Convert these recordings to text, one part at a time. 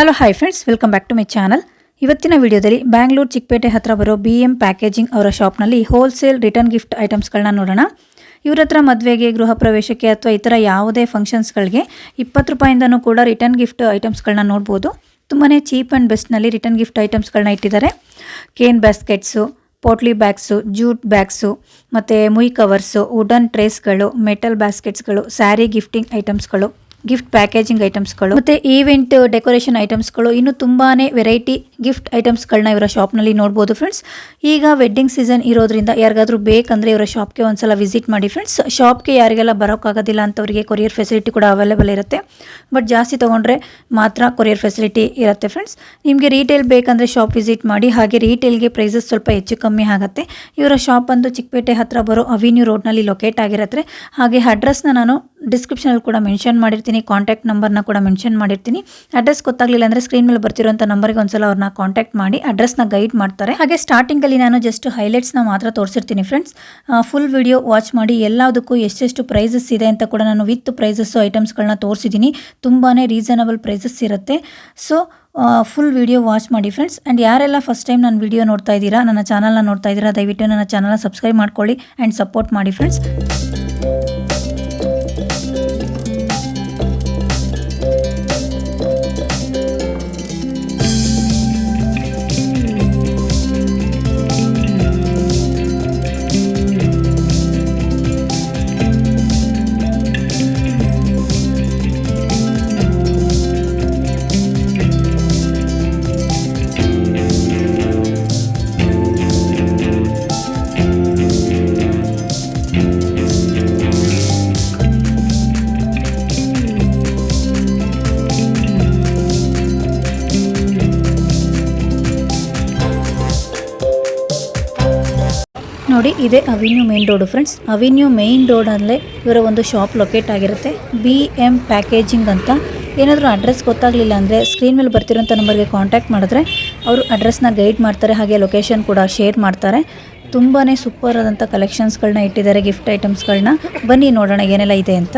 Hello hi friends welcome back to my channel ಇವತ್ತಿನ ವಿಡಿಯೋದಲ್ಲಿ ಬ್ಯಾಂಗ್ಳೂರು ಚಿಕ್ಕಪೇಟೆ ಹತ್ರ ಬರೋ ಬಿ ಎಂ ಪ್ಯಾಕೇಜಿಂಗ್ ಅವರ ಶಾಪ್ನಲ್ಲಿ ಹೋಲ್ಸೇಲ್ ರಿಟರ್ನ್ ಗಿಫ್ಟ್ ಐಟಮ್ಸ್ಗಳನ್ನ ನೋಡೋಣ. ಇವ್ರ ಹತ್ರ ಮದುವೆಗೆ, ಗೃಹ ಪ್ರವೇಶಕ್ಕೆ ಅಥವಾ ಇತರ ಯಾವುದೇ ಫಂಕ್ಷನ್ಸ್ಗಳಿಗೆ ಇಪ್ಪತ್ತು ರೂಪಾಯಿಂದನೂ ಕೂಡ ರಿಟರ್ನ್ ಗಿಫ್ಟ್ ಐಟಮ್ಸ್ಗಳನ್ನ ನೋಡ್ಬೋದು. ತುಂಬಾ ಚೀಪ್ ಆ್ಯಂಡ್ ಬೆಸ್ಟ್ನಲ್ಲಿ ರಿಟರ್ನ್ ಗಿಫ್ಟ್ ಐಟಮ್ಸ್ಗಳನ್ನ ಇಟ್ಟಿದ್ದಾರೆ. Cane baskets potli bags jute bags ಮತ್ತು ಮುಯ್ ಕವರ್ಸು ವುಡನ್ ಟ್ರೇಸ್ಗಳು ಮೆಟಲ್ ಬ್ಯಾಸ್ಕೆಟ್ಸ್ಗಳು ಸ್ಯಾರಿ ಗಿಫ್ಟಿಂಗ್ ಐಟಮ್ಸ್ಗಳು ಗಿಫ್ಟ್ ಪ್ಯಾಕೇಜಿಂಗ್ ಐಟಮ್ಸ್ಗಳು ಮತ್ತೆ ಈವೆಂಟ್ ಡೆಕೋರೇಷನ್ ಐಟಮ್ಸ್ಗಳು ಇನ್ನು ತುಂಬಾನೇ ವೆರೈಟಿ ಗಿಫ್ಟ್ ಐಟಮ್ಸ್ಗಳನ್ನ ಇವರ ಶಾಪ್ನಲ್ಲಿ ನೋಡ್ಬೋದು ಫ್ರೆಂಡ್ಸ್ ಈಗ ವೆಡ್ಡಿಂಗ್ ಸೀಸನ್ ಇರೋದ್ರಿಂದ ಯಾರಿಗಾದ್ರೂ ಬೇಕಂದ್ರೆ ಇವರ ಶಾಪ್ಗೆ ಒಂದ್ಸಲ ವಿಸಿಟ್ ಮಾಡಿ ಫ್ರೆಂಡ್ಸ್ ಶಾಪ್ಗೆ ಯಾರಿಗೆಲ್ಲ ಬರೋಕ್ಕಾಗೋದಿಲ್ಲ ಅಂತವರಿಗೆ ಕೊರಿಯರ್ ಫೆಸಿಲಿಟಿ ಕೂಡ ಅವೈಲೇಬಲ್ ಇರುತ್ತೆ. ಬಟ್ ಜಾಸ್ತಿ ತೊಗೊಂಡ್ರೆ ಮಾತ್ರ ಕೊರಿಯರ್ ಫೆಸಿಲಿಟಿ ಇರುತ್ತೆ ಫ್ರೆಂಡ್ಸ್ ನಿಮಗೆ ರೀಟೇಲ್ ಬೇಕಂದರೆ ಶಾಪ್ ವಿಸಿಟ್ ಮಾಡಿ, ಹಾಗೆ ರೀಟೇಲ್ಗೆ ಪ್ರೈಸಸ್ ಸ್ವಲ್ಪ ಹೆಚ್ಚು ಕಮ್ಮಿ ಆಗುತ್ತೆ. ಇವರ ಶಾಪ್ ಬಂದು ಚಿಕ್ಕಪೇಟೆ ಹತ್ರ ಬರೋ ಅವಿನ್ಯೂ ರೋಡ್ನಲ್ಲಿ ಲೊಕೇಟ್ ಆಗಿರತ್ತೆ. ಹಾಗೆ ಅಡ್ರೆಸ್ನ ನಾನು ಡಿಸ್ಕ್ರಿಪ್ಷನಲ್ಲಿ ಕೂಡ ಮೆನ್ಷನ್ ಮಾಡಿರ್ತೀನಿ ಕಾಂಟ್ಯಾಕ್ಟ್ ನಂಬರ್ನ ಕೂಡ ಮೆನ್ಷನ್ ಮಾಡಿರ್ತೀನಿ. ಅಡ್ರೆಸ್ ಗೊತ್ತಾಗಲಿಲ್ಲ ಅಂದರೆ ಸ್ಕ್ರೀನ್ ಮೇಲೆ ಬರ್ತಿರೋಂಥ ನಂಬರ್ಗೆ ಒಂದ್ಸಲ ಅವ್ರನ್ನ ಕಾಂಟ್ಯಾಕ್ಟ್ ಮಾಡಿ ಅಡ್ರೆಸ್ನ ಗೈಡ್ ಮಾಡ್ತಾರೆ. ಹಾಗೆ ಸ್ಟಾರ್ಟಿಂಗಲ್ಲಿ ನಾನು ಜಸ್ಟ್ ಹೈಲೈಟ್ಸ್ನ ಮಾತ್ರ ತೋರಿಸಿರ್ತೀನಿ ಫ್ರೆಂಡ್ಸ್ ಫುಲ್ ವಿಡಿಯೋ ವಾಚ್ ಮಾಡಿ, ಎಲ್ಲದಕ್ಕೂ ಎಷ್ಟೆಷ್ಟು ಪ್ರೈಸಸ್ ಇದೆ ಅಂತ ಕೂಡ ನಾನು ವಿತ್ ಪ್ರೈಸಸ್ಸು ಐಟಮ್ಸ್ಗಳನ್ನ ತೋರಿಸಿದ್ದೀನಿ. ತುಂಬಾ ರೀಸನಬಲ್ ಪ್ರೈಸಸ್ ಇರುತ್ತೆ. ಸೊ ಫುಲ್ ವಿಡಿಯೋ ವಾಚ್ ಮಾಡಿ ಫ್ರೆಂಡ್ಸ್ ಆ್ಯಂಡ್ ಯಾರೆಲ್ಲ ಫಸ್ಟ್ ಟೈಮ್ ನನ್ನ ವಿಡಿಯೋ ನೋಡ್ತಾ ಇದ್ದೀರಾ, ನನ್ನ ಚಾನಲ್ನ ನೋಡ್ತಾ ಇದ್ದೀರಾ, ದಯವಿಟ್ಟು ನನ್ನ ಚಾನಲ್ನ ಸಬ್ಸ್ಕ್ರೈಬ್ ಮಾಡ್ಕೊಳ್ಳಿ ಆ್ಯಂಡ್ ಸಪೋರ್ಟ್ ಮಾಡಿ ಫ್ರೆಂಡ್ಸ್ ನೋಡಿ, ಇದೇ avenue main road friends avenue main ರೋಡಲ್ಲೇ ಇವರ ಒಂದು ಶಾಪ್ ಲೊಕೇಟ್ ಆಗಿರುತ್ತೆ. ಬಿ ಎಂ ಪ್ಯಾಕೇಜಿಂಗ್ ಅಂತ. ಏನಾದರೂ ಅಡ್ರೆಸ್ ಗೊತ್ತಾಗಲಿಲ್ಲ ಅಂದರೆ ಸ್ಕ್ರೀನ್ ಮೇಲೆ ಬರ್ತಿರೋಂಥ ನಂಬರ್ಗೆ ಕಾಂಟ್ಯಾಕ್ಟ್ ಮಾಡಿದ್ರೆ ಅವರು ಅಡ್ರೆಸ್ನ ಗೈಡ್ ಮಾಡ್ತಾರೆ, ಹಾಗೆ ಲೊಕೇಶನ್ ಕೂಡ ಶೇರ್ ಮಾಡ್ತಾರೆ. ತುಂಬಾ ಸೂಪರ್ ಆದಂಥ ಕಲೆಕ್ಷನ್ಸ್ಗಳನ್ನ ಇಟ್ಟಿದ್ದಾರೆ ಗಿಫ್ಟ್ ಐಟಮ್ಸ್ಗಳನ್ನ ಬನ್ನಿ ನೋಡೋಣ ಏನೆಲ್ಲ ಇದೆ ಅಂತ.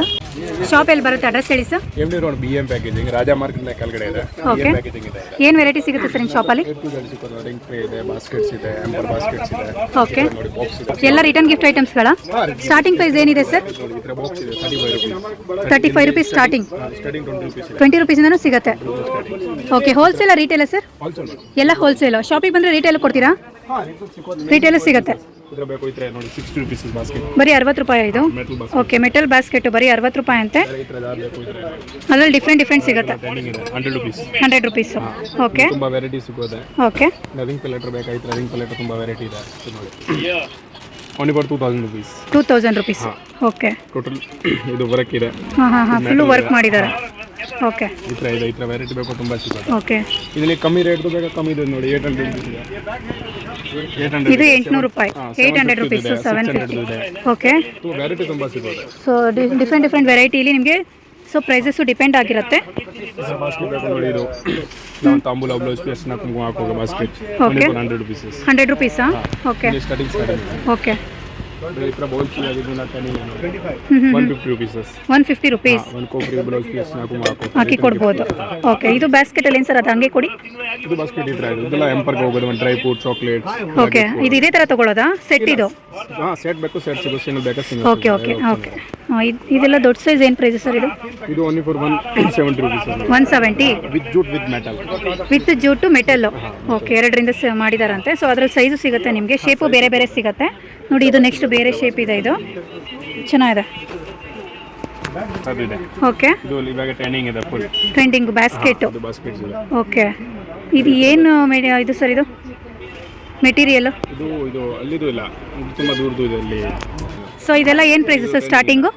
ಶಾಪ್ ಎಲ್ಲಿ ಬರುತ್ತೆ? ಅಡ್ರೆಸ್ ಹೇಳಿ sir M D road B M packaging Raja market ಕೆಳಗಡೆ ಇದೆ. ಎಂ ಪ್ಯಾಕೇಜಿಂಗ್ ಇದೆ. ಏನು ವೆರೈಟಿ ಸಿಗುತ್ತೆ ಸರ್ ನಿಮ್ಮ ಶಾಪಲ್ಲಿ ರಿಂಗ್ ಟ್ರೇ ಇದೆ ಬಾಸ್ಕೆಟ್ಸ್ ಇದೆ ಆಂಪರ್ ಬಾಸ್ಕೆಟ್ಸ್ ಇದೆ. ಓಕೆ ನೋಡಿ ಬಾಕ್ಸ್ ಇದೆ. ಎಲ್ಲ ರಿಟರ್ನ್ ಗಿಫ್ಟ್ ಐಟಮ್ಸ್ಗಳ ಸ್ಟಾರ್ಟಿಂಗ್ ಪ್ರೈಸ್ ಏನಿದೆ ಸರ್ ನೋಡಿ ರೂಪಾಯಿ ಥರ ಬಾಕ್ಸ್ ಇದೆ thirty five rupees thirty five rupees starting starting twenty rupees ಇದೆ ಟ್ವೆಂಟಿ ರುಪೀಸಿಂದನೂ ಸಿಗುತ್ತೆ. ಓಕೆ ಹೋಲ್ಸೇಲ ರಿಟೇಲ ಸರ್ ನೋಡಿ ಎಲ್ಲ ಹೋಲ್ಸೇಲ್ ಶಾಪಿಗೆ ಬಂದರೆ ರಿಟೇಲ್ ಕೊಡ್ತೀರಾ? ರೀಟೇಲ್ ರಿಟೇಲ್ ಸಿಗುತ್ತೆ. ಬೇಕು ಈ ನೋಡಿ ಸಿಕ್ಸ್ಟಿ ರುಪೀಸ್ ಬಾಸ್ಕೆಟ್ ಬರೀ ಅರವತ್ತು ರೂಪಾಯಿ ಇದು? Metal basket okay metal basket ಬರೀ ಅರವತ್ತು ರೂಪಾಯಿ ಅಂತೆ. ಈ ಥರ ಯಾವ್ದು ಬೇಕು ಈ ಥರ ಅದರಲ್ಲಿ ಡಿಫ್ರೆಂಟ್ ಡಿಫ್ರೆಂಟ್ ಸಿಗುತ್ತೆ? ಟ್ರೆಂಡಿಂಗ್ ಇದೆ. Hundred rupees hundred rupees okay ತುಂಬ ವೆರೈಟಿ ಸಿಗೋದೆ ಓಕೆ ರಿಂಗ್ ಪೆಲೆಟರ್ ಬೇಕಾಗಿತ್ತು ರವಿಂಗ್ ರಿಂಗ್ ಪೆಲೆಟರ್ ತುಂಬ ವೆರೈಟಿ ಇದೆ. ಇದು ನೋಡಿ. Only for two thousand rupees two thousand rupees okay total ಇದು ವರ್ಕ್ ಇದೆ. ಹಾಂ ಹಾಂ ಹಾಂ. ಫುಲ್ಲು ವರ್ಕ್ ಮಾಡಿದ್ದಾರೆ. ಓಕೆ ಈ ಥರ ಇದೆ ಈ ಥರ ವೆರೈಟಿ ಬೇಕು ತುಂಬ ಸಿಗುತ್ತೆ. ಓಕೆ ಇದರಲ್ಲಿ ಕಮ್ಮಿ ರೇಟ್ದು ಬೇಕಾ ಕಮ್ಮಿ ಇದೆ ನೋಡಿ ಏಟ್ ಹಂಡ್ರೆಡ್ ಇದೆ. ಏಟ್ ಹಂಡ್ರೆಡ್ ಇದು. ಎಂಟುನೂರು ರೂಪಾಯಿ. Eight hundred rupees seven fifty okay variety ತುಂಬ ಸಿಗುತ್ತೆ. ಸೊ ಡಿಫ್ರೆಂಟ್ ಡಿಫ್ರೆಂಟ್ ವೆರೈಟಿಲಿ ನಿಮಗೆ ಸೊ ಪ್ರೈಸಸ್ಸು ಡಿಪೆಂಡ್ ಆಗಿರುತ್ತೆ. ತಾಂಬೂಲ ಬ್ಲೌಸ್ ಪೀಸ್ ಕುಂಕುಮ ಹಾಕುವಾಗ basket Okay. Hundred ರುಪೀಸಾ okay okay one fifty rupees one fifty rupees ಒಂದು ಬ್ಲೌಸ್ ಪೀಸ್ ಹಾಕೋ ಹಾಕಿ ಕೊಡ್ಬೋದು ಓಕೆ ಇದು ಬ್ಯಾಸ್ಕೆಟಲ್ಲಿ ಏನು ಸರ್ ಅದು ಹಂಗೆ ಕೊಡಿ ಇದು ಬಾಸ್ಕೆಟ್ ಈ ಥರ ಇದೆ ಇದೆಲ್ಲ ಎಂಪರ್ಗೆ ಹೋಗೋದು ಒಂದು ಡ್ರೈ ಫ್ರೂಟ್ ಚಾಕ್ಲೇಟ್ ಓಕೆ ಇದು ಇದೇ ಥರ ತಗೊಳ್ಳೋದಾ ಸೆಟ್ ಇದು ಹಾಂ ಸೆಟ್ ಬೇಕು ಸೆಟ್ ಸಿಗೋ ಸಿಂಗಲ್ ಬೇಕಾ ಸಿಂಗಲ್ ಓಕೆ ಓಕೆ ಓಕೆ ಇದೆಲ್ಲ ದೊಡ್ಡ ಸೈಜ್ ಏನು ಪ್ರೈಸ್ ಸರ್ ಇದು ಇದು only for one seventy rupees one seventy with jute with metal with jute metal okay ಎರಡರಿಂದ ಮಾಡಿದಾರಂತೆ. ಸೊ ಅದ್ರಲ್ಲಿ ಸೈಜು ಸಿಗುತ್ತೆ ನಿಮಗೆ. ಶೇಪು ಬೇರೆ ಬೇರೆ ಸಿಗುತ್ತೆ. ನೋಡಿ ಇದು ನೆಕ್ಸ್ಟ್ ಬೇರೆ ಶೇಪ್ ಇದೆ ಇದು. ಚೆನ್ನಾಗಿದೆ. ಓಕೆ ಇದು ಟ್ರೆಂಡಿಂಗ್ ಬ್ಯಾಸ್ಕೆಟು ಓಕೆ ಇದು ಏನು ಮೇಡಿ ಇದು ಸರ್ ಇದು? ಮೆಟೀರಿಯಲ್ ಇದು ಇದು ಅಲ್ಲಿದು ಇಲ್ಲ. ತುಂಬ ದೂರದ್ದು ಇದೆ ಅಲ್ಲಿ. ಸೊ ಇದೆಲ್ಲ ಏನು price sir starting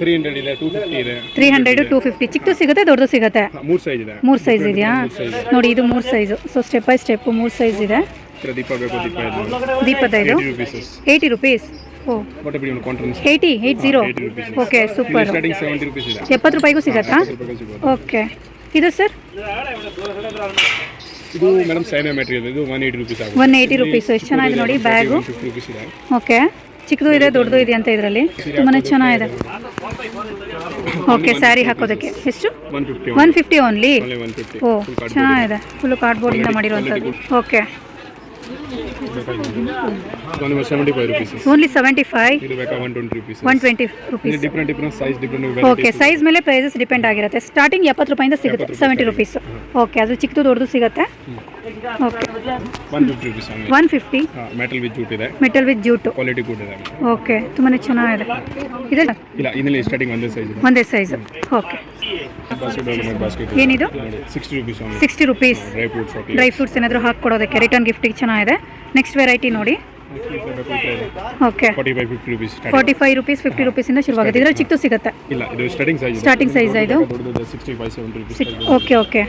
three hundred ಇದೆ ಟೂ ಫಿಫ್ಟಿ ಇದೆ. ತ್ರೀ ಹಂಡ್ರೆಡು ಟೂ ಫಿಫ್ಟಿ ಚಿಕ್ಕದು ಸಿಗುತ್ತೆ ದೊಡ್ಡದು ಸಿಗುತ್ತೆ? ಮೂರು ಸೈಜ್ ಇದೆ. ಮೂರು ಸೈಜ್ ಇದೆಯಾ? ನೋಡಿ ಇದು ಮೂರು size so step by step ಮೂರು ಸೈಜ್ ಇದೆ. ದೀಪ ಬೇಕು ದೀಪ ಇದು ದೀಪದೈದು eighty eighty rupees oh but ಬಿಡಿ ಒಂದು ಕಾಂಟ್ರೆನ್ಸ್ eighty eight zero okay super starting seventy rupees ಇದೆ ಎಪ್ಪತ್ತು ರೂಪಾಯಿಗೂ ಸಿಗತ್ತಾ? ಓಕೆ ಇದು ಸರ್? ಇದು ಮೇಡಮ್ ಸೈನಾ ಮೆಟೀರಿಯಲ್ ಇದು one eighty rupees one eighty rupees ಎಷ್ಟು ಚೆನ್ನಾಗಿದೆ ನೋಡಿ ಬ್ಯಾಗು ಓಕೆ ಚಿಕ್ಕದು ಇದೆ ದೊಡ್ಡದು ಇದೆ ಅಂತ ಇದರಲ್ಲಿ? ತುಂಬಾ ಚೆನ್ನಾಗಿದೆ. ಓಕೆ ಸ್ಯಾರಿ ಹಾಕೋದಕ್ಕೆ. ಎಷ್ಟು? ಒನ್ ಫಿಫ್ಟಿ ಓನ್ಲಿ ಓ ಚೆನ್ನಾಗಿದೆ. ಫುಲ್ ಕಾರ್ಡ್ಬೋರ್ಡಿಂದ ಮಾಡಿರುವಂಥದ್ದು. Okay only seventy five one twenty rupees okay size ಮೇಲೆ ಪ್ರೈಸಸ್ ಡಿಪೆಂಡ್ ಆಗಿರುತ್ತೆ. ಸ್ಟಾರ್ಟಿಂಗ್ ಎಪ್ಪತ್ತು ರೂಪಾಯಿಂದ ಸಿಗುತ್ತೆ ಸೆವೆಂಟಿ ರುಪೀಸ್ ಓಕೆ ಅದು ಚಿಕ್ಕದು ದೊಡ್ಡದು ಸಿಗುತ್ತೆ. Okay one fifty metal with jute ಇದೆ. Metal with jute quality good ಇದೆ. ಓಕೆ ತುಂಬಾ ಚೆನ್ನಾಗಿದೆ. ಇದೆ? ಇಲ್ಲ ಇನ್ನಲ್ಲಿ ಸ್ಟಾರ್ಟಿಂಗ್ ಒಂದೇ ಸೈಜ್ ಒಂದೇ ಸೈಜ್ ಓಕೆ ಏನಿದು? Sixty rupees sixty rupees dry fruits ಏನಾದರೂ ಹಾಕಿ ಕೊಡೋದಕ್ಕೆ ರಿಟರ್ನ್ ಗಿಫ್ಟಿಗೆ ಚೆನ್ನಾಗಿದೆ. ನೆಕ್ಸ್ಟ್ ವೆರೈಟಿ ನೋಡಿ. Okay forty five rupees fifty ರುಪೀಸಿಂದ ಶುರುವಾಗುತ್ತೆ. ಇದರಲ್ಲಿ ಚಿಕ್ಕದು ಸಿಗುತ್ತೆ. ಸ್ಟಾರ್ಟಿಂಗ್ ಸೈಜ್ ಇದು. Okay okay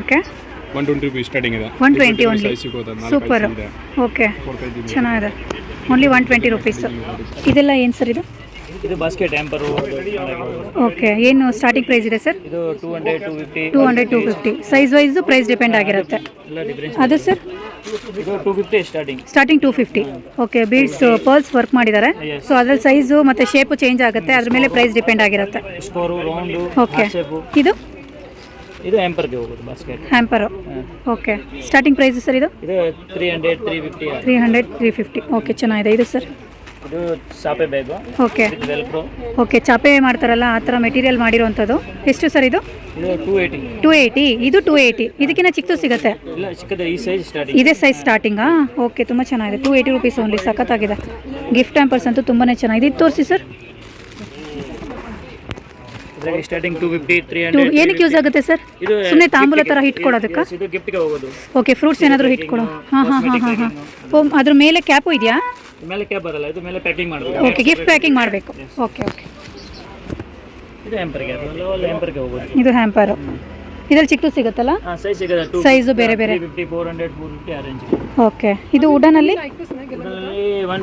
okay one twenty rupees starting ಇದೆ. ಒನ್ ಟ್ವೆಂಟಿ ನಾಲ್ಕು ಸೂಪರ್ ಓಕೆ ಚೆನ್ನಾಗಿದೆ. ಓನ್ಲಿ ಒನ್ ಟ್ವೆಂಟಿ ರುಪೀಸ್ ಇದೆಲ್ಲ ಏನು ಸರ್ ಇದು? ಇದು ಬಾಸ್ಕೆಟ್ ಟ್ಯಾಂಪರು ಓಕೆ ಏನು ಸ್ಟಾರ್ಟಿಂಗ್ ಪ್ರೈಸ್ ಇದೆ ಸರ್ ಇದು two hundred two fifty two hundred two fifty size wise price depend ಆಗಿರುತ್ತೆ. ಎಲ್ಲ ಡಿಫ್ರೆನ್ಸ್ ಅದು ಸರ್ ಇದು. Two fifty starting starting two fifty okay beads pearls work ಮಾಡಿದ್ದಾರೆ ಸೊ ಅದ್ರಲ್ಲಿ size ಮತ್ತು ಶೇಪು ಚೇಂಜ್ ಆಗುತ್ತೆ. ಅದ್ರ ಮೇಲೆ ಪ್ರೈಸ್ ಡಿಪೆಂಡ್ ಆಗಿರುತ್ತೆ. ಸ್ಕೋರು ರೌಂಡು ಓಕೆ ಇದು? ಇದು ಹ್ಯಾಂಪರ್ಗೆ ಹೋಗೋದು basket hamper okay starting price sir ಇದು? ಇದು three hundred three fifty three hundred three fifty okay ಚೆನ್ನಾಗಿದೆ. ಇದು ಸರ್ ಇದು ಚಾಪೆ ಬ್ಯಾಗು ಓಕೆ ವೆಲ್ಕ್ರೋ ಓಕೆ ಚಾಪೆ ಮಾಡ್ತಾರಲ್ಲ ಆ ಥರ ಮೆಟೀರಿಯಲ್ ಮಾಡಿರೋವಂಥದ್ದು ಎಷ್ಟು ಸರ್ ಇದು? ಇದು ಟೂ ಏಯ್ಟಿ ಟೂ ಏಯ್ಟಿ ಇದು ಟೂ ಏಯ್ಟಿ ಇದಕ್ಕಿಂತ ಚಿಕ್ಕದು ಸಿಗುತ್ತೆ. ಇಲ್ಲ ಚಿಕ್ಕದ ಈ ಸೈಜ್ ಸ್ಟಾರ್ಟಿಂಗ್ ಇದೇ ಸೈಜ್ ಸ್ಟಾರ್ಟಿಂಗಾ ಓಕೆ ತುಂಬ ಚೆನ್ನಾಗಿದೆ. ಟೂ ಏಯ್ಟಿ ರುಪೀಸ್ ಓನ್ಲಿ ಸಖತ್ತಾಗಿದೆ. ಗಿಫ್ಟ್ ಟ್ಯಾಂಪರ್ಸ್ ಅಂತೂ ತುಂಬಾ ಚೆನ್ನಾಗಿದೆ. ಇದು ತೋರಿಸಿ ಸರ್ ಇದರಲ್ಲಿ starting two fifty three two hundred ಏನಕ್ಕೆ ಯೂಸ್ ಆಗುತ್ತೆ ಸರ್ ಇದು ಸುಮ್ಮನೆ ತಾಂಬೂಲ ಥರ ಹಿಟ್ ಕೊಡೋದಕ್ಕೆ? ಇದು ಗಿಫ್ಟ್ಗೆ ಹೋಗೋದು. ಓಕೆ ಫ್ರೂಟ್ಸ್ ಏನಾದರೂ ಹಿಟ್ ಕೊಡೋ. ಹಾಂ ಹಾಂ ಹಾಂ ಹಾಂ ಹಾಂ. ಓ ಅದ್ರ ಮೇಲೆ ಕ್ಯಾಪು ಇದೆಯಾ? ಮೇಲೆ ಕ್ಯಾಪ್ ಬರಲ್ಲ ಇದು ಮೇಲೆ ಪ್ಯಾಕಿಂಗ್ ಮಾಡಬೇಕು ಓಕೆ ಗಿಫ್ಟ್ ಪ್ಯಾಕಿಂಗ್ ಮಾಡಬೇಕು. ಓಕೆ ಓಕೆ ಇದು ಆ್ಯಂಪರ್ಗೆ ಅದು ಆ್ಯಂಪರ್ಗೆ ಹೋಗೋದು. ಇದು ಹ್ಯಾಂಪರ್ ಇದರಲ್ಲಿ ಚಿಕ್ಕದು ಸಿಗುತ್ತಲ್ಲ? ಸೈಜ್ ಬೇರೆ ಬೇರೆ. ಓಕೆ ಇದು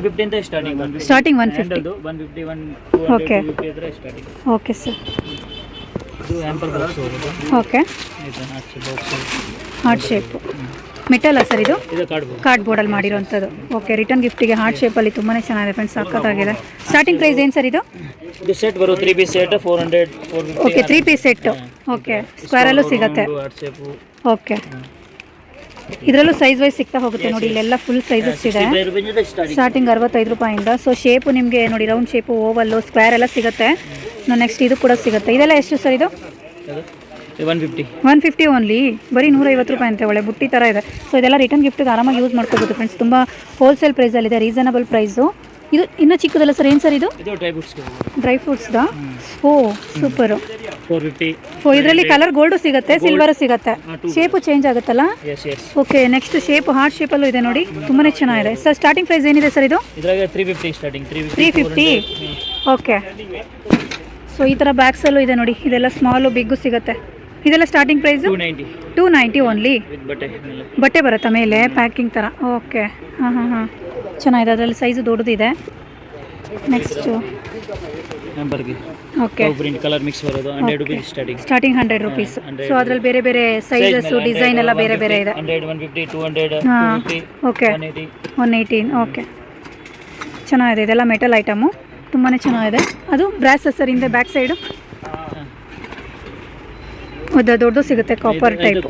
ಫಿಫ್ಟಿ ಅಂತ starting one starting one fifty starting okay sir okay. Heart shape ಮೆಟಲ್ಲ sir ಇದು? ಕಾರ್ಡ್ ಬೋರ್ಡಲ್ಲಿ ಮಾಡಿರೋಂಥದ್ದು. ಓಕೆ ರಿಟರ್ನ್ ಗಿಫ್ಟಿಗೆ ಹಾರ್ಟ್ ಶೇಪಲ್ಲಿ ತುಂಬಾ ಚೆನ್ನಾಗಿದೆ ಫ್ರೆಂಡ್ಸ್ ಸಕ್ಕತ್ತಾಗಿದೆ ಸ್ಟಾರ್ಟಿಂಗ್ ಪ್ರೈಸ್ ಏನು ಸರ್ ಇದು? ಸೆಟ್ ಬರೋ three piece set four hundred okay three piece set okay ಸ್ಕ್ವೇರಲ್ಲೂ ಸಿಗುತ್ತೆ. ಓಕೆ ಇದರಲ್ಲೂ ಸೈಜ್ ವೈಸ್ ಸಿಗ್ತಾ ಹೋಗುತ್ತೆ ನೋಡಿ ಇಲ್ಲೆಲ್ಲ ಫುಲ್ ಸೈಜಸ್ ಇದೆ. ಸ್ಟಾರ್ಟಿಂಗ್ ಅರವತ್ತೈದು ರೂಪಾಯಿಂದ. ಸೊ ಶೇಪು ನಿಮಗೆ ನೋಡಿ ರೌಂಡ್ ಶೇಪು ಓವಲ್ಲು ಸ್ಕ್ವೇರ್ ಎಲ್ಲ ಸಿಗುತ್ತೆ. ನೆಕ್ಸ್ಟ್ ಇದು ಕೂಡ ಸಿಗುತ್ತೆ. ಇದೆಲ್ಲ ಎಷ್ಟು ಸರ್ ಇದು? One fifty one fifty only ಬರೀ ನೂರೈವತ್ತು ರೂಪಾಯಿ ಅಂತೆ ಒಳ್ಳೆ ಬುಟ್ಟಿ ಥರ ಇದೆ. ಸೊ ಇದೆಲ್ಲ ರಿಟರ್ನ್ ಗಿಫ್ಟಿಗೆ ಆರಾಮಾಗಿ ಯೂಸ್ ಮಾಡ್ಕೋಬೋದು ಫ್ರೆಂಡ್ಸ್ ತುಂಬ ಹೋಲ್ಸೇಲ್ ಪ್ರೈಸಲ್ಲಿದೆ ರೀಸನಬಲ್ ಪ್ರೈಸು ಇದು ಇನ್ನೂ ಚಿಕ್ಕದಲ್ಲ ಸರ್ ಏನು ಸರ್ ಇದು? ಇದು ಡ್ರೈ ಫ್ರೂಟ್ಸ್ದ ಡ್ರೈ ಫ್ರೂಟ್ಸ್ದಾ ಓ ಸೂಪರು ಫೋರ್ ಫಿಫ್ಟಿ ಓ ಇದರಲ್ಲಿ ಕಲರ್ ಗೋಲ್ಡ್ ಸಿಗುತ್ತೆ ಸಿಲ್ವರ್ ಸಿಗುತ್ತೆ. ಶೇಪ್ ಚೇಂಜ್ ಆಗುತ್ತಲ್ಲ? Okay next shape heart shape ಅಲ್ಲೂ ಇದೆ ನೋಡಿ. ತುಂಬಾನೇ ಚೆನ್ನಾಗಿದೆ. ಸರ್ ಸ್ಟಾರ್ಟಿಂಗ್ ಪ್ರೈಸ್ ಏನಿದೆ ಸರ್ ಇದು? Three fifty starting three three fifty okay so ಈ ಥರ ಬ್ಯಾಗ್ಸಲ್ಲೂ ಇದೆ ನೋಡಿ. ಇದೆಲ್ಲ ಸ್ಮಾಲು ಬಿಗ್ ಸಿಗುತ್ತೆ. ಇದೆಲ್ಲ starting price two ninety only ಬಟ್ಟೆ ಬರುತ್ತಾ ಮೇಲೆ? ಪ್ಯಾಕಿಂಗ್ ಥರ ಓಕೆ ಹಾಂ ಹಾಂ ಹಾಂ ಚೆನ್ನಾಗಿದೆ. ಅದ್ರಲ್ಲಿ ಸೈಜು ದೊಡ್ಡದಿದೆ. ನೆಕ್ಸ್ಟು ನಂಬರ್ಗೆ ಓಕೆ ಪ್ರಿಂಟ್ ಕಲರ್ ಮಿಕ್ಸ್ ಬರೋದು hundred rupees starting starting hundred rupees so ಅದ್ರಲ್ಲಿ ಬೇರೆ ಬೇರೆ ಸೈಜಸ್ ಡಿಸೈನ್ ಎಲ್ಲ ಬೇರೆ ಬೇರೆ ಇದೆ. Hundred one fifty two hundred okay one eighty one eighteen okay ಚೆನ್ನಾಗಿದೆ ಇದೆಲ್ಲ ಮೆಟಲ್ ಐಟಮು ತುಂಬಾ ಚೆನ್ನಾಗಿದೆ. ಅದು ಬ್ರಾಸ್ ಸರ್ ಹಿಂದೆ ಬ್ಯಾಕ್ ಸೈಡು ದೊಡ್ಡದು ಸಿಗುತ್ತೆ ಕಾಪರ್ ಟೈಪ್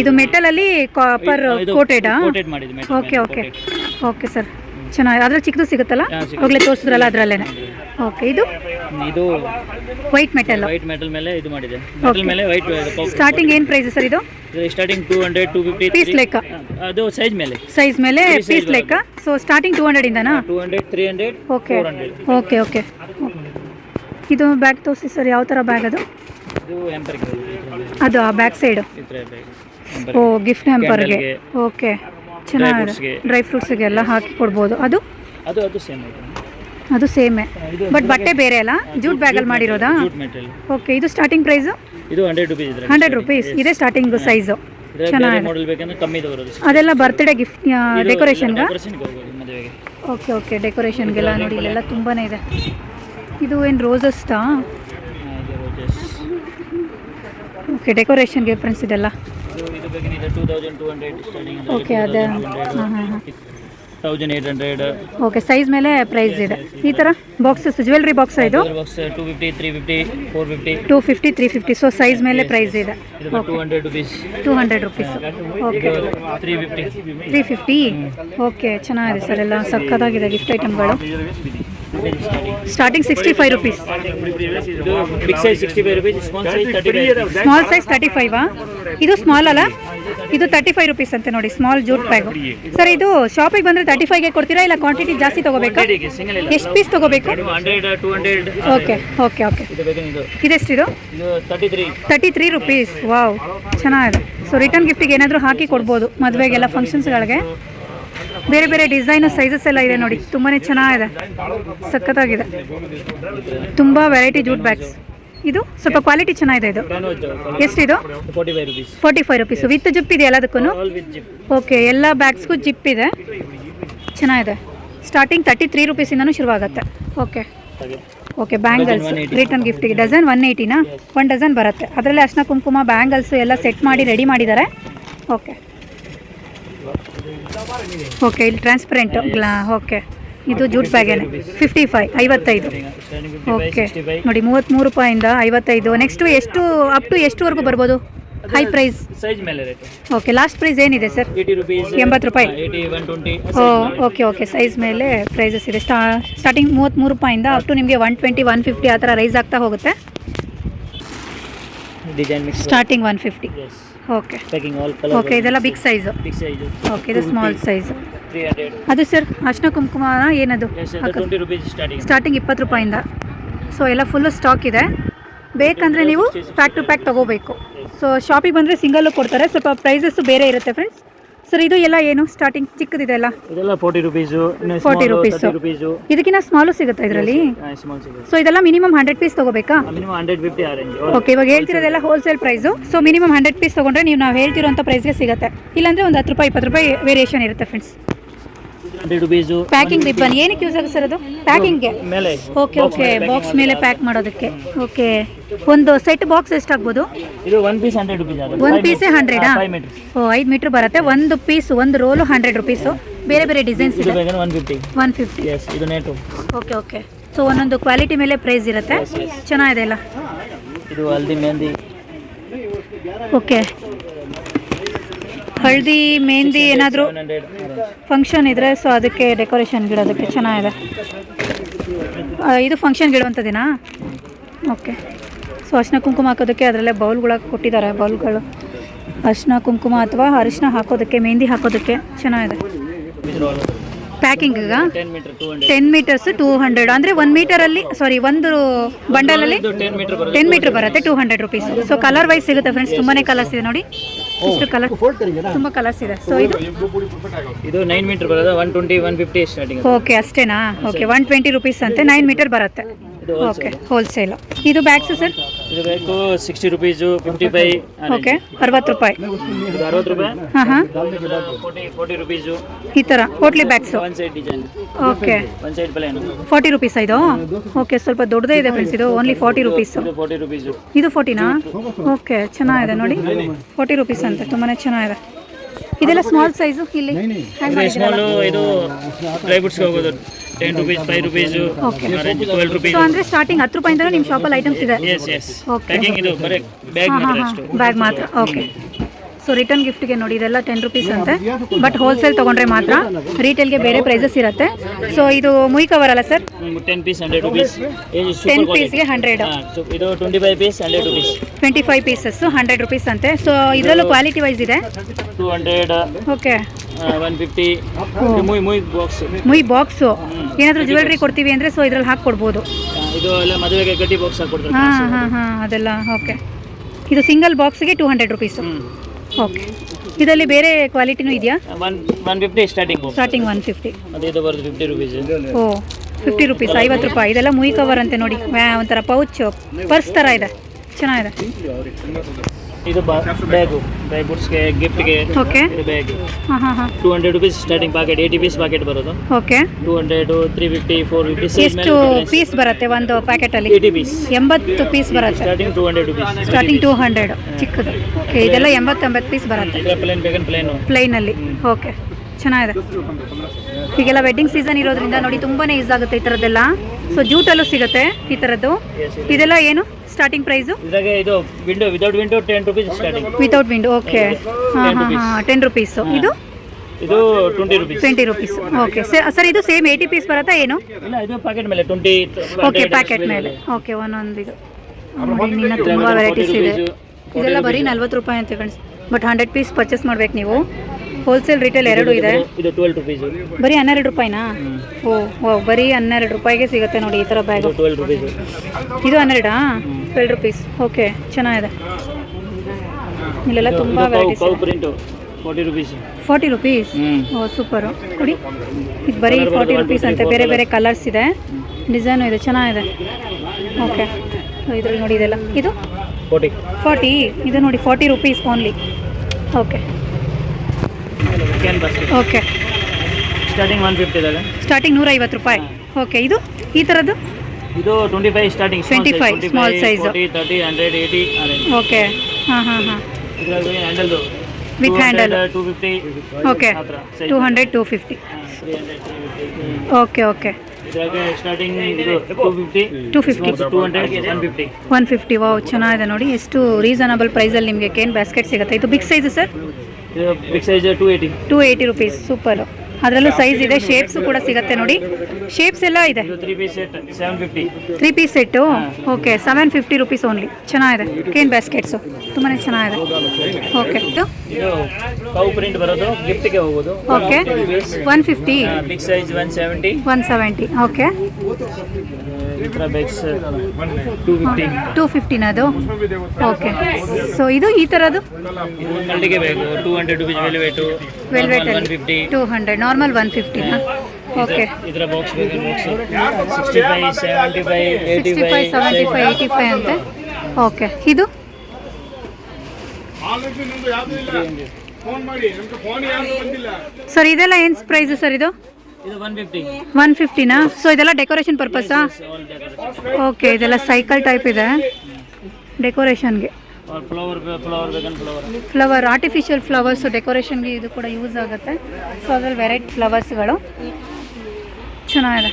ಇದು ಮೆಟಲಲ್ಲಿ ಕಾಪರ್ ಕೋಟೆಡಾ ಓಕೆ ಓಕೆ ಓಕೆ ಸರ್ ಚೆನ್ನಾಗಿದೆ ಅದ್ರಲ್ಲಿ ಚಿಕ್ಕದು ಸಿಗುತ್ತಲ್ಲ? ಹಾ, ಸಿಗುತ್ತೆ. ಅವಾಗಲೇ ತೋರಿಸಿದ್ರಲ್ಲ ಅದರಲ್ಲೇ ಓಕೆ ಇದು? ಇದು ವೈಟ್ ಮೆಟಲ್ ವೈಟ್ ಮೆಟಲ್ ಮೇಲೆ ಇದು ಮಾಡಿದೆ. ಮೆಟಲ್ ಮೇಲೆ ವೈಟ್ ಸ್ಟಾರ್ಟಿಂಗ್ ಏನು ಪ್ರೈಸ್ ಸರ್ ಇದು? Starting two hundred two fifty piece ಲೆಕ್ಕ ಅದು ಸೈಜ್ ಮೇಲೆ. ಸೈಜ್ ಮೇಲೆ ಪೀಸ್ ಲೆಕ್ಕ so starting two ಹಂಡ್ರೆಡಿಂದನಾ two hundred three hundred okay hundred okay okay ಇದು ಬ್ಯಾಗ್ ತೋರಿಸಿ ಸರ್ ಯಾವ ಥರ ಬ್ಯಾಗ್ ಅದು? ಇದು ಎಂಪರ್ ಅದು ಆ ಬ್ಯಾಕ್ ಸೈಡು ಓ ಗಿಫ್ಟ್ ಹ್ಯಾಂಪರ್ಗೆ ಗೆ. ಓಕೆ ಚೆನ್ನಾಗಿದೆ. ಡ್ರೈ ಫ್ರೂಟ್ಸ್ಗೆ ಎಲ್ಲ ಹಾಕಿ ಕೊಡ್ಬೋದು. ಅದು? ಅದು ಅದು ಸೇಮ್ ಅದು ಸೇಮೇ ಬಟ್ ಬಟ್ಟೆ ಬೇರೆ ಅಲ್ಲ? ಜೂಟ್ ಬ್ಯಾಗಲ್ಲಿ ಮಾಡಿರೋದಾ? ಓಕೆ ಇದು ಸ್ಟಾರ್ಟಿಂಗ್ ಪ್ರೈಸು ಇದು ಹಂಡ್ರೆಡ್ ರುಪೀಸ್ ಇದೆ ಹಂಡ್ರೆಡ್ ರುಪೀಸ್ ಇದೇ ಸ್ಟಾರ್ಟಿಂಗ್ ಸೈಜು ಚೆನ್ನಾಗಿದೆ. ಅದೆಲ್ಲ ಬರ್ತ್ಡೇ ಗಿಫ್ಟ್ ಡೆಕೋರೇಷನ್ ಡೆಕೋರೇಷನ್ಗೆ ಓಕೆ ಓಕೆ ಡೆಕೋರೇಷನ್ಗೆಲ್ಲ ನೋಡಿ ಇಲ್ಲೆಲ್ಲ ತುಂಬಾ ಇದೆ. ಇದು ಏನು ರೋಸಸ್ತಾ. ಓಕೆ ಡೆಕೋರೇಷನ್ಗೆ ಫ್ರೆಂಡ್ಸ್ ಇದೆಲ್ಲ. ಇದು ಇದು ಬೇಕಂದ್ರೆ two thousand two hundred starting okay ಅದೇ. ಹಾಂ ಹಾಂ ಹಾಂ thousand eight hundred okay size ಮೇಲೆ ಪ್ರೈಸ್ ಇದೆ. ಈ ಥರ ಬಾಕ್ಸಸ್ ಜ್ಯುವೆಲ್ರಿ ಬಾಕ್ಸ್ ಇದು? Box two fifty three fifty four fifty two fifty three fifty so size ಮೇಲೆ ಪ್ರೈಸ್ ಇದೆ. ಇದು two hundred rupees two hundred rupees okay three fifty three fifty okay ಚೆನ್ನಾಗಿದೆ sir ಎಲ್ಲ ಸಕ್ಕತ್ತಾಗಿದೆ ಗಿಫ್ಟ್ ಐಟಮ್ಗಳು starting sixty five rupees ಇದು big size sixty five rupees small size thirty five small size thirty ಫೈವಾ ಇದು small ಅಲ್ಲ? ಇದು thirty five rupees ಅಂತೆ ನೋಡಿ ಸ್ಮಾಲ್ ಜೂಟ್ ಬ್ಯಾಗು ಸರ್ ಇದು ಶಾಪಿಗೆ ಬಂದರೆ ತರ್ಟಿ ಫೈವ್ಗೆ ಕೊಡ್ತೀರಾ ಇಲ್ಲ ಕ್ವಾಂಟಿಟಿ ಜಾಸ್ತಿ ತೊಗೋಬೇಕಾ? ಎಷ್ಟು ಪೀಸ್ ತೊಗೋಬೇಕು? ಓಕೆ ಓಕೆ ಓಕೆ ಇದು ಬೇಕೇನು ಇದು? ಇದೆಷ್ಟಿದು ಇದು? Thirty three thirty three rupees wow ಚೆನ್ನಾಗಿದೆ ಸೊ ರಿಟರ್ನ್ ಗಿಫ್ಟಿಗೆ ಏನಾದರೂ ಹಾಕಿ ಕೊಡ್ಬೋದು ಮದುವೆಗೆಲ್ಲ ಫಂಕ್ಷನ್ಸ್ಗಳಿಗೆ ಬೇರೆ ಬೇರೆ ಡಿಸೈನು ಸೈಜಸ್ ಎಲ್ಲ ಇದೆ ನೋಡಿ. ತುಂಬಾ ಚೆನ್ನಾಗಿದೆ. ಸಖತ್ತಾಗಿದೆ. ತುಂಬ ವೆರೈಟಿ ಜೂಟ್ ಬ್ಯಾಗ್ಸ್ ಇದು ಸ್ವಲ್ಪ ಕ್ವಾಲಿಟಿ ಚೆನ್ನಾಗಿದೆ ಇದು. ಎಷ್ಟಿದು? Forty five rupees with zip ಇದೆ ಎಲ್ಲದಕ್ಕೂ ಓಕೆ ಎಲ್ಲ ಬ್ಯಾಗ್ಸ್ಗೂ ಜಿಪ್ ಇದೆ. ಚೆನ್ನಾಗಿದೆ. ಸ್ಟಾರ್ಟಿಂಗ್ ತರ್ಟಿ ತ್ರೀ ರುಪೀಸಿಂದನೂ ಶುರುವಾಗುತ್ತೆ. ಓಕೆ ಓಕೆ ಬ್ಯಾಂಗಲ್ಸ್ ರಿಟರ್ನ್ ಗಿಫ್ಟಿಗೆ ಡಜನ್ ಒನ್ ಏಯ್ಟಿನಾ ಒನ್ ಡಜನ್ ಬರುತ್ತೆ. ಅದರಲ್ಲಿ ಅರ್ಶನ ಕುಂಕುಮ ಬ್ಯಾಂಗಲ್ಸು ಎಲ್ಲ ಸೆಟ್ ಮಾಡಿ ರೆಡಿ ಮಾಡಿದ್ದಾರೆ. ಓಕೆ ಓಕೆ ಇಲ್ಲಿ ಟ್ರಾನ್ಸ್ಪರೆಂಟ್ ಗ್ಲಾ ಓಕೆ ಇದು ಜೂಟ್ ಬ್ಯಾಗೇನೆ ಫಿಫ್ಟಿ ಫೈವ್ ಐವತ್ತೈದು. ಓಕೆ ನೋಡಿ ಮೂವತ್ತ್ಮೂರು ರೂಪಾಯಿಂದ ಐವತ್ತೈದು ನೆಕ್ಸ್ಟು ಎಷ್ಟು ಅಪ್ ಟು ಎಷ್ಟುವರೆಗೂ ಬರ್ಬೋದು? High price okay last price ಏನಿದೆ ಸರ್ ಎಂಬತ್ತು ರೂಪಾಯಿ. ಓ ಓಕೆ ಓಕೆ ಸೈಜ್ ಮೇಲೆ. ಪ್ರೈಸಸ್ ಇದೆ. ಸ್ಟಾ ಸ್ಟಾರ್ಟಿಂಗ್ ಮೂವತ್ತ್ಮೂರು ರೂಪಾಯಿಂದ ಅಪ್ ಟು ನಿಮಗೆ ಒನ್ ಟ್ವೆಂಟಿ ಒನ್ ಫಿಫ್ಟಿ ಆ ಥರ ರೈಸ್ ಆಗ್ತಾ ಹೋಗುತ್ತೆ. Starting one fifty okay. Packing all colour okay ಇದೆಲ್ಲ big size big size okay ಇದು ಸ್ಮಾಲ್ ಸೈಜ್ ತ್ರೀ ಹಂಡ್ರೆಡ್ ಅದು ಸರ್ ಅರ್ಶಿನ ಕುಂಕುಮ ಏನದು? Yes twenty rupees starting starting ಇಪ್ಪತ್ತು ರೂಪಾಯಿಂದ. ಸೊ ಎಲ್ಲ ಫುಲ್ಲು ಸ್ಟಾಕ್ ಇದೆ. ಬೇಕಂದರೆ ನೀವು ಪ್ಯಾಕ್ ಟು ಪ್ಯಾಕ್ ತಗೋಬೇಕು. ಸೊ ಶಾಪಿಗೆ ಬಂದರೆ ಸಿಂಗಲ್ಲು ಕೊಡ್ತಾರೆ. ಸ್ವಲ್ಪ ಪ್ರೈಸಸ್ಸು ಬೇರೆ ಇರುತ್ತೆ ಫ್ರೆಂಡ್ಸ್ ಸರ್ ಇದು ಎಲ್ಲ ಏನು? ಸ್ಟಾರ್ಟಿಂಗ್ ಚಿಕ್ಕದಿದೆಲ್ಲ ಇದೆಲ್ಲ forty rupees forty rupees rupees ಇದಕ್ಕಿಂತ ಸ್ಮಾಲು ಸಿಗುತ್ತಾ ಇದರಲ್ಲಿ? ಸ್ಮಾಲ್ ಸಿಗುತ್ತೆ. ಸೊ ಇದೆಲ್ಲ ಮಿನಿಮಮ್ ಹಂಡ್ರೆಡ್ ಪೀಸ್ ತಗೋಬೇಕಾ? ಮಿನಿಮಮ್ ಹಂಡ್ರೆಡ್ ಫಿಫ್ಟಿ ಓಕೆ ಇವಾಗ ಹೇಳ್ತಿರೋದೆಲ್ಲ wholesale price so minimum hundred piece ತಗೊಂಡ್ರೆ ನೀವು ನಾವು ಹೇಳ್ತಿರೋಂಥ ಪ್ರೈಸ್ಗೆ ಸಿಗುತ್ತೆ. ಇಲ್ಲಾಂದ್ರೆ ಒಂದು ಹತ್ತು ರೂಪಾಯಿ ಇಪ್ಪತ್ತು ರೂಪಾಯಿ ವೇರಿಯೇಷನ್ ಇರುತ್ತೆ friends hundred rupees. Packing ribbon ಏನಕ್ಕೆ ಯೂಸ್ ಆಗುತ್ತೆ ಸರ್ ಅದು? ಪ್ಯಾಕಿಂಗ್ಗೆ ಮೇಲೆ. ಓಕೆ ಓಕೆ ಬಾಕ್ಸ್ ಮೇಲೆ ಪ್ಯಾಕ್ ಮಾಡೋದಕ್ಕೆ. ಓಕೆ ಒಂದು ಸೆಟ್ ಬಾಕ್ಸ್ ಎಷ್ಟಾಗ್ಬೋದು ಇದು ಒನ್ ಪೀಸ್ ಹಂಡ್ರೆಡ್ ರುಪೀಸ್ ಆಗುತ್ತೆ. ಒಂದು ಪೀಸೇ ಹಂಡ್ರೆಡಾ ಓ ಐದು ಮೀಟ್ರ್ ಬರುತ್ತೆ. ಒಂದು ಪೀಸ್ ಒಂದು ರೋಲು ಹಂಡ್ರೆಡ್ ರುಪೀಸು ಬೇರೆ ಬೇರೆ ಡಿಸೈನ್ಸ್ ಇದು ಇದೆ? ಬೇಕಂದ್ರೆ one fifty one fifty yes ಇದು ನೇಟು ಓಕೆ ಓಕೆ ಸೊ ಒಂದೊಂದು ಕ್ವಾಲಿಟಿ ಮೇಲೆ ಪ್ರೈಸ್ ಇರುತ್ತೆ. ಚೆನ್ನಾಗಿದೆ ಅಲ್ಲ? ಇದು ಹಲ್ದಿ ಮೆಹಂದಿ. ಓಕೆ ಹಳದಿ ಮೆಹಂದಿ ಏನಾದರೂ ಫಂಕ್ಷನ್ ಇದ್ರೆ ಸೊ ಅದಕ್ಕೆ ಡೆಕೋರೇಷನ್ ಗಿಡೋದಕ್ಕೆ ಚೆನ್ನಾಗಿದೆ. ಇದು ಫಂಕ್ಷನ್ ಗಿಡುವಂಥದ್ದೇನಾ ಓಕೆ ಸೊ ಅರ್ಶಿನ ಕುಂಕುಮ ಹಾಕೋದಕ್ಕೆ ಅದರಲ್ಲೇ ಬೌಲ್ಗಳ ಕೊಟ್ಟಿದ್ದಾರೆ ಬೌಲ್ಗಳು. ಅರ್ಶಿನ ಕುಂಕುಮ ಅಥವಾ ಅರಿಶಿನ ಹಾಕೋದಕ್ಕೆ ಮೆಹಂದಿ ಹಾಕೋದಕ್ಕೆ ಚೆನ್ನಾಗಿದೆ. ಪ್ಯಾಕಿಂಗಿಗ ಟೆನ್ ಮೀಟರ್ಸ್ ಟೂ ಹಂಡ್ರೆಡ್ ಅಂದರೆ ಒನ್ ಮೀಟರಲ್ಲಿ ಸಾರಿ ಒಂದು ಬಂಡಲಲ್ಲಿ ಟೆನ್ ಮೀಟರ್ ಬರುತ್ತೆ. Two hundred rupees so colour wise ಸಿಗುತ್ತೆ ಫ್ರೆಂಡ್ಸ್ ತುಂಬಾ ಕಲರ್ಸ್ ಇದೆ ನೋಡಿ. ಇಷ್ಟು ಕಲರ್ ತುಂಬ ಕಲರ್ಸ್ ಇದೆ. ಸೊ ಇದು ಇದು ನೈನ್ ಮೀಟರ್ ಬರುತ್ತೆ one twenty one fifty starting okay ಅಷ್ಟೇನಾ? ಓಕೆ ಒನ್ ಟ್ವೆಂಟಿ ರುಪೀಸ್ ಅಂತೆ. ನೈನ್ ಮೀಟರ್ ಬರುತ್ತೆ. ಓಕೆ ಹೋಲ್ಸೇಲು ಇದು ಬ್ಯಾಗ್ಸ್ ಸರ್ ಇದು ಬೇಕು sixty rupees fifty five okay ಅರವತ್ತು ರೂಪಾಯಿ. ಇದು ಅರವತ್ತು ರೂಪಾಯಿ? ಹಾಂ ಹಾಂ. ಫೋರ್ಟಿ ಫೋರ್ಟಿ ರುಪೀಸು ಈ ಥರ ಹೋಟ್ಲಿ bags one side design okay one side plain forty rupees ಇದು? ಓಕೆ ಸ್ವಲ್ಪ ದೊಡ್ಡದೇ ಇದೆ ಫ್ರೆಂಡ್ಸ್ ಇದು ಓನ್ಲಿ ಫಾರ್ಟಿ ರುಪೀಸು ಇದು ಫೋರ್ಟಿ ರುಪೀಸು ಇದು ಫೋರ್ಟಿನಾ ಓಕೆ ಚೆನ್ನಾಗಿದೆ ನೋಡಿ. ಫೋರ್ಟಿ ರುಪೀಸ್ ಅಂತ ತುಂಬಾ ಚೆನ್ನಾಗಿದೆ. ಇದೆಲ್ಲ ಸ್ಮಾಲ್ ಸೈಜು ಇಲ್ಲಿ ಸ್ಮಾಲು ಇದು ಡ್ರೈ ಫ್ರೂಟ್ಸ್ಗೆ ಹೋಗೋದು. Ten rupees five rupees okay twelve rupees so ಅಂದರೆ ಸ್ಟಾರ್ಟಿಂಗ್ ಹತ್ತು ರೂಪಾಯಿಂದಲೂ ನಿಮ್ಮ ಶಾಪಲ್ಲಿ ಐಟಮ್ಸ್ ಇದೆ? ಎಸ್ ಎಸ್ ಓಕೆ ಪ್ಯಾಕಿಂಗ್ ಇದು ಬರೀ ಬ್ಯಾಗ್ ಮಾತ್ರ ಅಷ್ಟು. ಬ್ಯಾಗ್ ಮಾತ್ರ. ಓಕೆ ಸೊ ರಿಟರ್ನ್ ಗಿಫ್ಟ್ಗೆ ನೋಡಿ ಇದೆಲ್ಲ ಟೆನ್ ರುಪೀಸ್ ಅಂತೆ. ಬಟ್ ಹೋಲ್ಸೇಲ್ ತೊಗೊಂಡ್ರೆ ಮಾತ್ರ. ರೀಟೇಲ್ಗೆ ಬೇರೆ ಪ್ರೈಸಸ್ ಇರುತ್ತೆ. ಸೊ ಇದು ಮುಯ್ ಕವರ್ ಅಲ್ಲ sir ten piece hundred rupees ten ಪೀಸ್ಗೆ hundred ಇದು twenty five piece hundred rupees twenty five pieces hundred rupees ಅಂತೆ. ಸೊ ಇದರಲ್ಲೂ ಕ್ವಾಲಿಟಿ ವೈಸ್ ಇದೆ? Two hundred okay one fifty ಮುಯ್ ಮುಯ್ ಬಾಕ್ಸ್ ಮುಯ್ ಬಾಕ್ಸು ಏನಾದರೂ ಜ್ಯುವೆಲ್ರಿ ಕೊಡ್ತೀವಿ ಅಂದರೆ ಸೊ ಇದ್ರಲ್ಲಿ ಹಾಕ್ಕೊಡ್ಬೋದು. ಇದು ಎಲ್ಲ ಮದುವೆಗೆ ಗಡ್ಡಿ ಬಾಕ್ಸ್ ಹಾಂ ಹಾಂ ಹಾಂ ಅದೆಲ್ಲ ಓಕೆ ಇದು ಸಿಂಗಲ್ ಬಾಕ್ಸ್ಗೆ ಟೂ ಹಂಡ್ರೆಡ್ ರುಪೀಸು ಓಕೆ ಇದರಲ್ಲಿ ಬೇರೆ ಕ್ವಾಲಿಟಿನೂ ಇದೆಯಾ? One fifty starting starting one fifty ಅದು ಇದು ಬರೋದು fifty rupees oh fifty rupees ಐವತ್ತು ರೂಪಾಯಿ. ಇದೆಲ್ಲ ಮುಯ್ ಕವರ್ ಅಂತೆ ನೋಡಿ. ಒಂಥರ ಪೌಚ್ ಪರ್ಸ್ ಥರ ಇದೆ. ಚೆನ್ನಾಗಿದೆ. ಇದು ಬ್ಯಾಗು. ಡ್ರೈ ಗುಡ್ಸ್ಗೆ ಗಿಫ್ಟ್ಗೆ ಓಕೆ ಇದು ಬ್ಯಾಗ್. ಹಾಂ ಹಾಂ ಹಾಂ. Two hundred rupees starting packet eighty piece packet ಬರೋದು. Okay two hundred three fifty four fifty ಎಷ್ಟು ಪೀಸ್ ಬರುತ್ತೆ ಒಂದು ಪ್ಯಾಕೆಟಲ್ಲಿ ಏಯ್ಟಿ ಪೀಸ್ ಎಂಬತ್ತು ಪೀಸ್ ಬರುತ್ತೆ. Starting two hundred rupees starting two hundred ಚಿಕ್ಕದು. ಓಕೆ ಇದೆಲ್ಲ ಎಂಬತ್ತೊಂಬತ್ತು ಪೀಸ್ ಬರುತ್ತೆ. ಪ್ಲೇನ್ ಬೇಕನ್ ಪ್ಲೇನು ಪ್ಲೈನಲ್ಲಿ ಓಕೆ ಚೆನ್ನಾಗಿದೆ. ಈಗೆಲ್ಲ ವೆಡ್ಡಿಂಗ್ ಸೀಸನ್ ಇರೋದ್ರಿಂದ ನೋಡಿ ತುಂಬಾ ಯೂಸ್ ಆಗುತ್ತೆ ಈ ಥರದ್ದೆಲ್ಲ ಸೊ ಜೂಟಲ್ಲೂ ಸಿಗುತ್ತೆ ಈ ಥರದ್ದು ಇದೆಲ್ಲ ಏನು? ಸ್ಟಾರ್ಟಿಂಗ್ ಪ್ರೈಸು ಇದು window without window ten rupees starting without window okay ಹಾಂ ಹಾಂ ಹಾಂ ಟೆನ್ ರುಪೀಸು ಇದು? ಇದು twenty rupees twenty rupees okay sir ಇದು ಸೇಮ್ ಏಯ್ಟಿ ಪೀಸ್ ಬರುತ್ತಾ ಏನು? ಇಲ್ಲ ಇದು ಪ್ಯಾಕೆಟ್ ಮೇಲೆ ಟ್ವೆಂಟಿ ಓಕೆ ಪ್ಯಾಕೆಟ್ ಮೇಲೆ. ಓಕೆ ಒಂದೊಂದು ಇದು. ಇನ್ನೂ ತುಂಬ ವೆರೈಟೀಸ್ ಇದೆ. ಇದೆಲ್ಲ ಬರೀ ನಲ್ವತ್ತು ರೂಪಾಯಿ ಅಂತ ಕಣ್ಸ್ ಬಟ್ ಹಂಡ್ರೆಡ್ ಪೀಸ್ ಪರ್ಚೇಸ್ ಮಾಡ್ಬೇಕು ನೀವು. ಹೋಲ್ಸೇಲ್ ರಿಟೇಲ್ ಎರಡು ಇದೆ ಇದು? ಟ್ವೆಲ್ ರುಪೀಸ್ ಬರೀ ಹನ್ನೆರಡು ರೂಪಾಯಿನಾ? ಓ ಓ ಬರೀ ಹನ್ನೆರಡು ರೂಪಾಯಿಗೆ ಸಿಗುತ್ತೆ ನೋಡಿ ಈ ಥರ ಬ್ಯಾಗ್ ಇದು ಟ್ವೆಲ್ ರುಪೀಸ್ ಇದು ಹನ್ನೆರಡಾ? ಟ್ವೆಲ್ ರುಪೀಸ್ ಓಕೆ ಚೆನ್ನಾಗಿದೆ. ಇಲ್ಲೆಲ್ಲ ತುಂಬ varieties forty rupees forty rupees oh super ಕೊಡಿ. ಇದು ಬರೀ ಫಾರ್ಟಿ ರುಪೀಸ್ ಅಂತ. ಬೇರೆ ಬೇರೆ ಕಲರ್ಸ್ ಇದೆ. ಡಿಸೈನು ಇದೆ. ಚೆನ್ನಾಗಿದೆ. ಓಕೆ ಇದ್ರಲ್ಲಿ ನೋಡಿ ಇದೆಲ್ಲ. ಇದು? ಫಾರ್ಟಿ ಫಾರ್ಟಿ ಇದು ನೋಡಿ forty rupees only okay cane basket okay starting one fifty ಇದಾವೆ ಸ್ಟಾರ್ಟಿಂಗ್ ನೂರೈವತ್ತು ರೂಪಾಯಿ. ಓಕೆ ಇದು ಈ ಥರದ್ದು ಇದು twenty five starting 25, five small size thirty hundred eighty okay ಹಾಂ ಹಾಂ ಹಾಂ. ಇದರಲ್ಲಿ ಹ್ಯಾಂಡಲ್ದು with handle two fifty okay two hundred two fifty okay okay starting two fifty one fifty wow ಚೆನ್ನಾಗಿದೆ ನೋಡಿ. ಎಷ್ಟು ರೀಸನಬಲ್ ಪ್ರೈಸಲ್ಲಿ ನಿಮಗೆ ಕೇನ್ ಬ್ಯಾಸ್ಕೆಟ್ ಸಿಗುತ್ತೆ. ಇದು big size sir? Big size two eighty two eighty rupees super ಅದರಲ್ಲೂ size ಇದೆ shapes ಕೂಡ ಸಿಗುತ್ತೆ ನೋಡಿ. ಶೇಪ್ಸ್ ಎಲ್ಲ ಇದೆ. ಇದು three piece set seven fifty three piece set okay seven fifty rupees only ಚೆನ್ನಾಗಿದೆ. ಕೇನ್ ಬ್ಯಾಸ್ಕೆಟ್ಸು ತುಂಬಾ ಚೆನ್ನಾಗಿದೆ. ಓಕೆ ಇದು? ಇದು ಕೌ ಪ್ರಿಂಟ್ ಬರೋದು ಗಿಫ್ಟ್ಗೆ ಹೋಗೋದು. Okay one fifty big size one seventy one seventy okay two fifty two ಫಿಫ್ಟಿನ ಅದು okay so ಇದು ಈ ಥರದ್ದು ಇದು ಮಲ್ಟಿಗೆ ಬೇಕು. Two hundred rupees velvet one ವೆಲ್ವೆಟಲ್ಲಿ fifty two hundred normal one ಫಿಫ್ಟಿನ okay ಇದರ ಬಾಕ್ಸ್ ಬೇಕು box sixty five seventy five eighty sixty five seventy five eighty five ಅಂತೆ ಓಕೆ ಇದು ಸರ್ ಇದೆಲ್ಲ ಏನು ಪ್ರೈಸ್ ಸರ್ ಇದು? ಒನ್ ಫಿಫ್ಟಿ ಒನ್ ಫಿಫ್ಟಿನಾ so ಇದೆಲ್ಲ decoration ಪರ್ಪಸ್ಸಾ ಓಕೆ ಇದೆಲ್ಲ ಸೈಕಲ್ ಟೈಪ್ ಇದೆ. ಡೆಕೋರೇಷನ್ಗೆ ಫ್ಲವರ್ ಆರ್ಟಿಫಿಷಿಯಲ್ ಫ್ಲವರ್ಸು ಡೆಕೋರೇಷನ್ಗೆ ಇದು ಕೂಡ ಯೂಸ್ ಆಗುತ್ತೆ. ಸೊ ಅದ್ರಲ್ಲಿ ವೆರೈಟಿ ಫ್ಲವರ್ಸ್ಗಳು ಚೆನ್ನಾಗಿದೆ.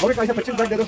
હવે કઈ પચીસ ભાગ દે દો